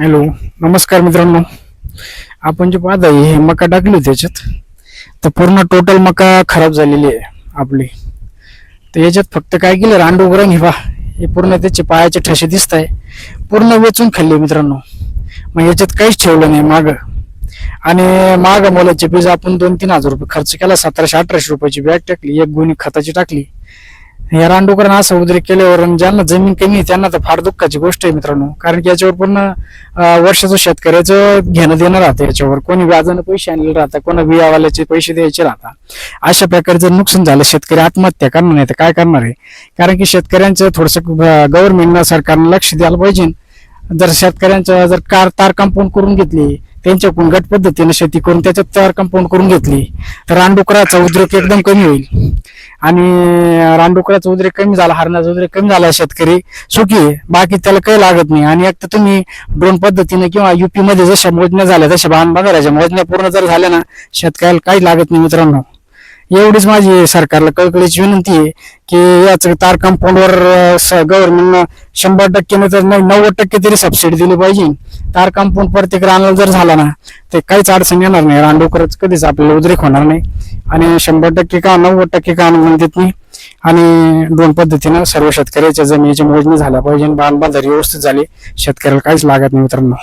Hello नमस्कार मित्रांनो. आपण जे पाहत आहे हे मका टाकली त्याच्यात तर पूर्ण टोटल मका खराब झालेली आहे आपली. तर याच्यात फक्त काय केलं रानडोगरांनी पा हे पूर्ण त्याचे पायाचे ठसे दिसत आहे पूर्ण वेचून खाल्ले मित्रांनो. मग याच्यात काहीच ठेवलं नाही माग. आणि माग मोलाची बीज आपण दोन तीन हजार रुपये खर्च केला सतराशे अठराशे रुपयाची बॅग टाकली एक गुणी खताची टाकली. या रानडुकरांना असं उद्रेक केल्यावर ज्यांना जमीन कमी आहे त्यांना तर फार दुःखाची गोष्ट आहे मित्रांनो. कारण की याच्यावर पूर्ण वर्षाचं शेतकऱ्याचं घेणं देणं राहतं याच्यावर. कोणी व्याजानं पैसे आणले राहतात कोणा बियावाल्याचे पैसे द्यायचे राहतात. अशा प्रकारे जर नुकसान झालं शेतकरी आत्महत्या करणार नाही तर काय करणार आहे? कारण की शेतकऱ्यांचं थोडंसं गव्हर्नमेंटनं सरकारनं लक्ष द्यायला पाहिजे. जर शेतकऱ्यांचं जर कार तार कंपाऊंड करून घेतली त्यांच्याकडून गट पद्धतीनं शेती करून त्याच्यात तार कंपाऊंड करून घेतली तर रानडुकराचा उद्रेक एकदम कमी होईल. आणि रानडुकराचा उद्रेक कमी झाला हरणाचा उद्रेक कमी झाला शेतकरी. सुखी आहे. बाकी त्याला काही लागत नाही. आणि एक तर तुम्ही ड्रोन पद्धतीने किंवा युपी मध्ये जशा मोजण्या झाल्या तशा बाण बाजाराच्या मोजण्या पूर्ण जर झाल्या ना शेतकऱ्याला काही लागत नाही मित्रांनो. एवढीच माझी सरकारला कळकळीची विनंती आहे की याचं तार कंपाऊंडवर गव्हर्नमेंटनं शंभर टक्के नाही तर नाही नव्वद टक्के तरी सबसिडी दिली पाहिजे. तार कंपाऊंड प्रत्येक रानाला जर झाला ना तर काहीच अडचण येणार नाही. रानडोकरच कधीच आपल्याला उद्रेक होणार नाही. आणि शंभर टक्के का नव्वद टक्के का अनुदान देत नाही? आणि दोन पद्धतीनं सर्व शेतकऱ्याच्या जमिनीची मोजणी झाल्या पाहिजे बांधबांधारी व्यवस्थित झाली शेतकऱ्याला काहीच लागत नाही मित्रांनो.